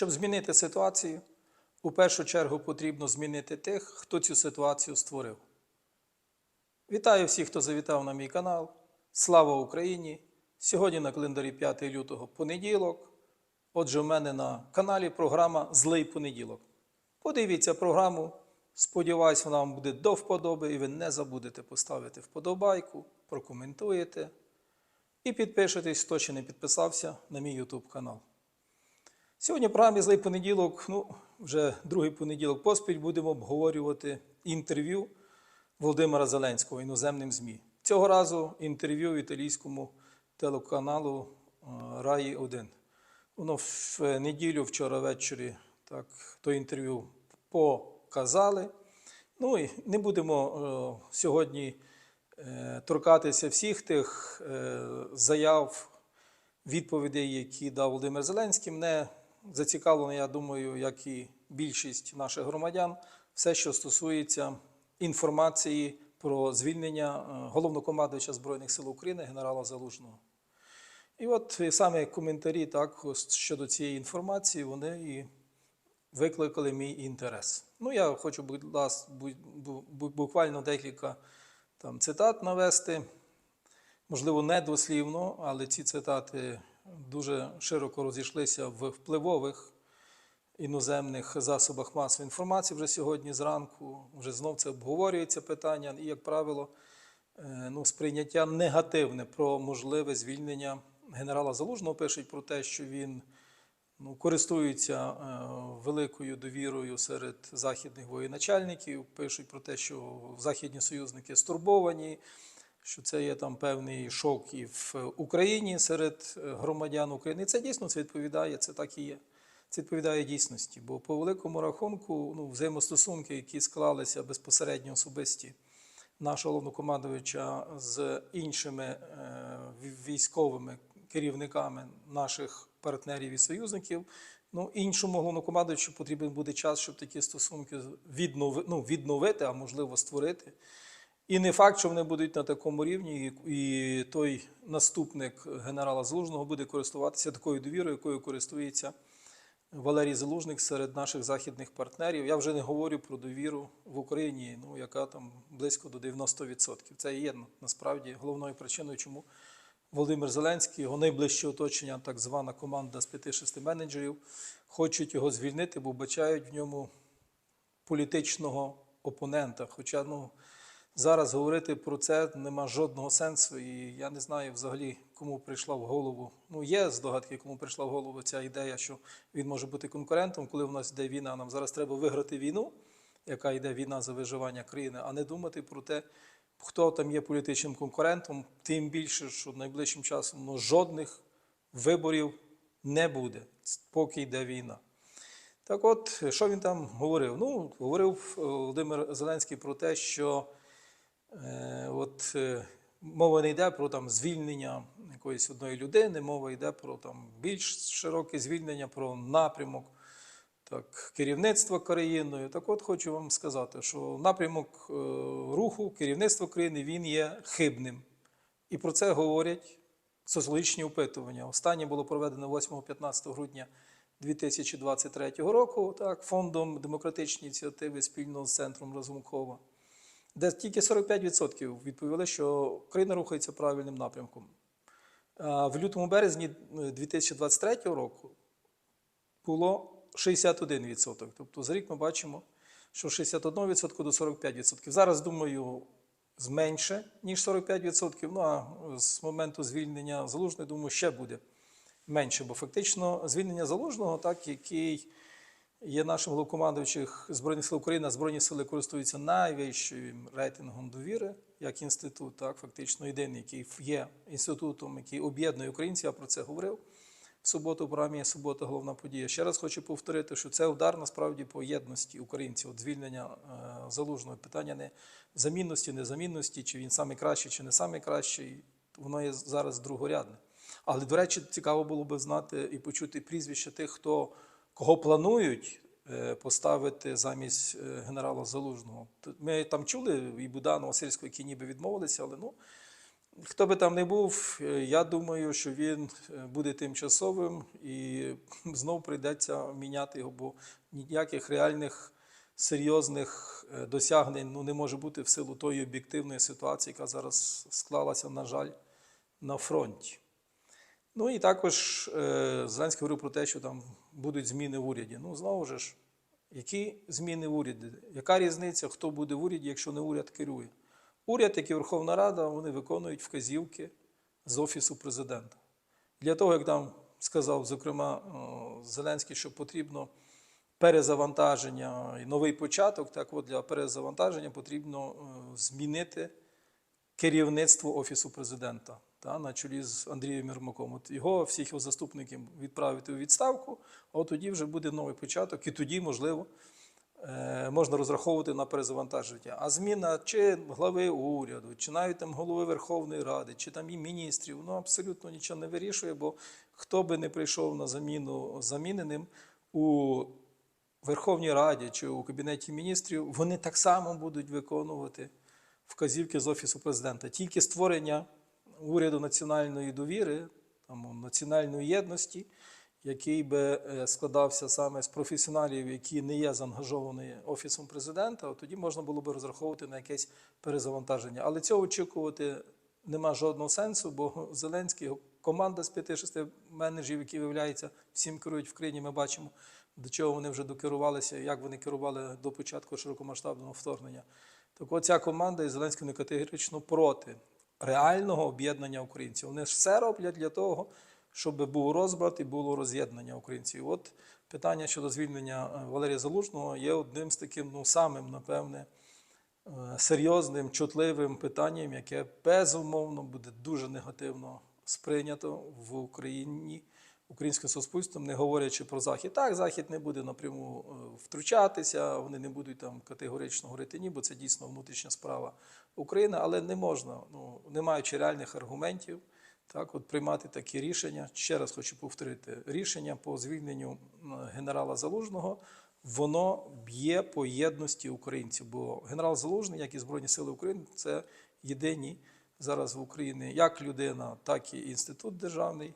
Щоб змінити ситуацію, у першу чергу потрібно змінити тих, хто цю ситуацію створив. Вітаю всіх, хто завітав на мій канал. Слава Україні! Сьогодні на календарі 5 лютого понеділок. Отже, в мене на каналі програма Злий понеділок. Подивіться програму. Сподіваюсь, вона вам буде до вподоби, і ви не забудете поставити вподобайку, прокоментуєте і підпишитесь, хто ще не підписався на мій YouTube канал. Сьогодні в програмі Злий понеділок, ну, вже другий понеділок поспіль, будемо обговорювати інтерв'ю Володимира Зеленського іноземним ЗМІ. Цього разу інтерв'ю італійському телеканалу е, Раї 1. Воно в неділю, вчора ввечері, так, то інтерв'ю показали. Ну і не будемо е, сьогодні е, торкатися всіх тих е, заяв, відповідей, які дав Володимир Зеленський. Мене зацікавлено, я думаю, як і більшість наших громадян, все, що стосується інформації про звільнення е, головнокомандуюча Збройних сил України генерала Залужного. І от саме коментарі так, щодо цієї інформації, вони і викликали мій інтерес. Ну, я хочу, будь ласка, буквально декілька там, цитат навести. Можливо, не дослівно, але ці цитати дуже широко розійшлися в впливових іноземних засобах масової інформації вже сьогодні зранку. Вже знов це обговорюється питання, і, як правило, е, ну, сприйняття негативне про можливе звільнення генерала Залужного пишуть про те, що він ну, користується е, великою довірою серед західних воєначальників, пишуть про те, що західні союзники стурбовані, що це є там певний шок і в Україні серед е, громадян України. Це дійсно це відповідає, це так і є. Це відповідає дійсності, бо по великому рахунку ну, взаємостосунки, які склалися безпосередньо особисті нашого головнокомандувача з іншими е, військовими керівниками наших партнерів і союзників. Ну, іншому головнокомандуючу потрібен буде час, щоб такі стосунки віднови, ну, відновити, а можливо створити. І не факт, що вони будуть на такому рівні, і той наступник генерала Залужного буде користуватися такою довірою, якою користується Валерій Залужник серед наших західних партнерів. Я вже не говорю про довіру в Україні, ну, яка там близько до 90%. Це є насправді головною причиною, чому Володимир Зеленський, його найближче оточення, так звана команда з 5-6 менеджерів, хочуть його звільнити, бо бачають в ньому політичного опонента. Хоча ну, зараз говорити про це нема жодного сенсу, і я не знаю взагалі, кому прийшла в голову. Ну, є здогадки, кому прийшла в голову ця ідея, що він може бути конкурентом, коли в нас йде війна. Нам зараз треба виграти війну, яка йде війна за виживання країни, а не думати про те, хто там є політичним конкурентом, тим більше, що найближчим часом ну, жодних виборів не буде, поки йде війна. Так от, що він там говорив? Ну, говорив е, Володимир Зеленський про те, що от, е, мова не йде про там, звільнення якоїсь одної людини, мова йде про там, більш широке звільнення, про напрямок так, керівництва країною. Так от хочу вам сказати, що напрямок е, руху, керівництва країни він є хибним. І про це говорять соціологічні опитування. Останнє було проведено 8-15 грудня 2023 року так, фондом демократичної ініціативи спільно з центром Разумкова, де тільки 45% відповіли, що країна рухається правильним напрямком. В лютому березні 2023 року було 61%. Тобто за рік ми бачимо, що 61% до 45%. Зараз, думаю, зменше, ніж 45%. Ну а з моменту звільнення залужного, думаю, ще буде менше. Бо фактично звільнення залужного, так, який є нашим головкомандуючим Збройних сил України, Збройні сили користуються найвищим рейтингом довіри, як інститут, так, фактично єдиний, який є інститутом, який об'єднує українців, я про це говорив в суботу в програмі Субота головна подія. Ще раз хочу повторити, що це удар насправді по єдності українців, звільнення е, залужного питання не замінності, незамінності, чи він саме кращий, чи не саме кращий. Воно є зараз другорядне. Але, до речі, цікаво було би знати і почути прізвища тих, хто кого планують е, поставити замість е, генерала Залужного. Ми там чули і Буданова, Сильського, які ніби відмовилися, але ну. Хто би там не був, е, я думаю, що він буде тимчасовим і знов прийдеться міняти його, бо ніяких реальних серйозних досягнень ну, не може бути в силу тої об'єктивної ситуації, яка зараз склалася, на жаль, на фронті. Ну і також е, Зеленський говорив про те, що там будуть зміни в уряді. Ну, знову ж, які зміни в уряді? Яка різниця, хто буде в уряді, якщо не уряд керує? Уряд, як і Верховна Рада, вони виконують вказівки з Офісу президента. Для того, як там сказав, зокрема, Зеленський, що потрібно перезавантаження і новий початок, так от для перезавантаження потрібно е, змінити керівництво Офісу президента та, на чолі з Андрієм Єрмаком. От його, всіх його заступників відправити у відставку, от тоді вже буде новий початок, і тоді, можливо, е, можна розраховувати на перезавантаження. А зміна чи глави уряду, чи навіть там голови Верховної Ради, чи там і міністрів, ну абсолютно нічого не вирішує, бо хто би не прийшов на заміну заміненим у Верховній Раді чи у Кабінеті міністрів, вони так само будуть виконувати вказівки з Офісу президента. Тільки створення уряду національної довіри, там, національної єдності, який би е, складався саме з професіоналів, які не є заангажовані Офісом президента, тоді можна було би розраховувати на якесь перезавантаження. Але цього очікувати нема жодного сенсу, бо Зеленський, команда з 5-6 менеджерів, які виявляється, всім керують в країні, ми бачимо, до чого вони вже докерувалися, як вони керували до початку широкомасштабного вторгнення. Так от ця команда і Зеленський вони категорично проти реального об'єднання українців. Вони ж все роблять для того, щоб був розбрат і було роз'єднання українців. От питання щодо звільнення е, Валерія Залужного є одним з таким, ну самим, напевне, е, серйозним, чутливим питанням, яке безумовно буде дуже негативно сприйнято в Україні. Українським суспільством, не говорячи про Захід. Так, Захід не буде напряму е, втручатися, вони не будуть там категорично говорити ні, бо це дійсно внутрішня справа України, але не можна, ну, не маючи реальних аргументів, так, от приймати такі рішення. Ще раз хочу повторити: рішення по звільненню генерала Залужного. Воно б'є по єдності українців, бо генерал Залужний, як і Збройні Сили України, це єдині зараз в Україні як людина, так і інститут державний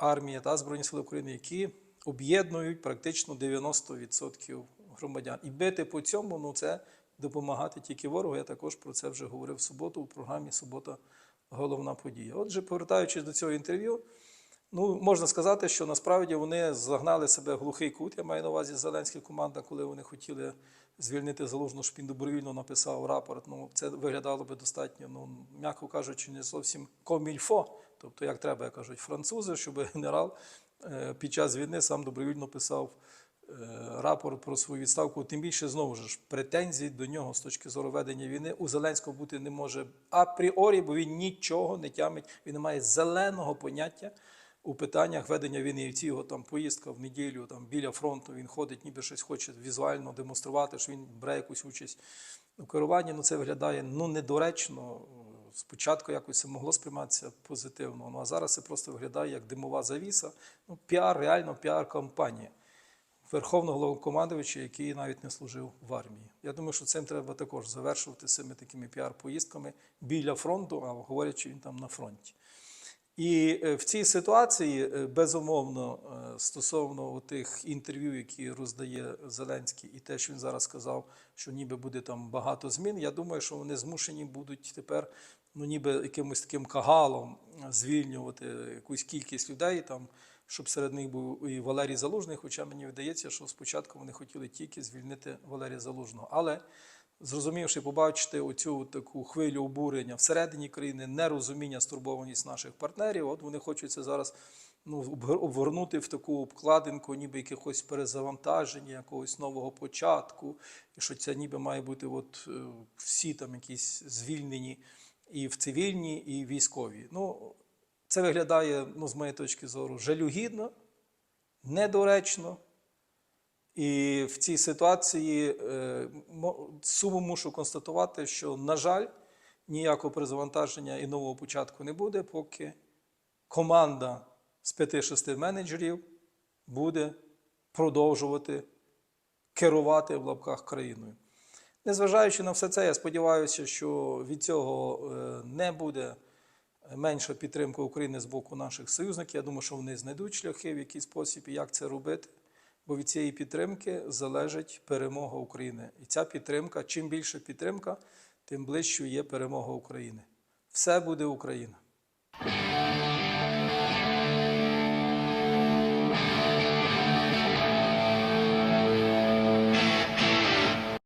армія та Збройні Сили України, які об'єднують практично 90% громадян. І бити по цьому ну це допомагати тільки ворогу. Я також про це вже говорив в суботу у програмі Субота головна подія. Отже, повертаючись до цього інтерв'ю, ну можна сказати, що насправді вони загнали себе в глухий кут. Я маю на увазі Зеленська команда, коли вони хотіли звільнити залужно, щоб він добровільно написав рапорт. Ну це виглядало би достатньо, ну м'яко кажучи, не зовсім комільфо. Тобто, як треба, як кажуть французи, щоб генерал е, під час війни сам добровільно писав е, рапорт про свою відставку. Тим більше знову ж претензій до нього з точки зору ведення війни у Зеленського бути не може апріорі, бо він нічого не тямить, він не має зеленого поняття. У питаннях ведення війни і ці його там поїздка в неділю там біля фронту він ходить, ніби щось хоче візуально демонструвати, що він бере якусь участь у керуванні. Ну це виглядає ну недоречно. Спочатку якось це могло сприйматися позитивно. Ну а зараз це просто виглядає як димова завіса. Ну, піар, реально піар-кампанія Верховного головнокомандувача, який навіть не служив в армії. Я думаю, що цим треба також завершувати цими такими піар-поїздками біля фронту, а говорячи, він там на фронті. І е, в цій ситуації, е, безумовно, стосовно тих інтерв'ю, які роздає Зеленський, і те, що він зараз сказав, що ніби буде там багато змін, я думаю, що вони змушені будуть тепер ну, ніби якимось таким кагалом звільнювати якусь кількість людей, там, щоб серед них був і Валерій Залужний. Хоча мені видається, що спочатку вони хотіли тільки звільнити Валерія Залужного. Але зрозумівши, побачити оцю таку хвилю обурення всередині країни, нерозуміння, стурбованість наших партнерів, от вони хочуть це зараз ну, обгор- обгорнути в таку обкладинку, ніби якихось перезавантаження, якогось нового початку, і що це ніби має бути от, е, всі там якісь звільнені і в цивільні, і військові. Ну, це виглядає, ну, з моєї точки зору, жалюгідно, недоречно. І в цій ситуації е, суму мушу констатувати, що, на жаль, ніякого перезавантаження і нового початку не буде, поки команда з 5-6 менеджерів буде продовжувати керувати в лапках країною. Незважаючи на все це, я сподіваюся, що від цього е, не буде менша підтримка України з боку наших союзників. Я думаю, що вони знайдуть шляхи, в який спосіб і як це робити. Бо від цієї підтримки залежить перемога України. І ця підтримка, чим більша підтримка, тим ближчою є перемога України. Все буде Україна.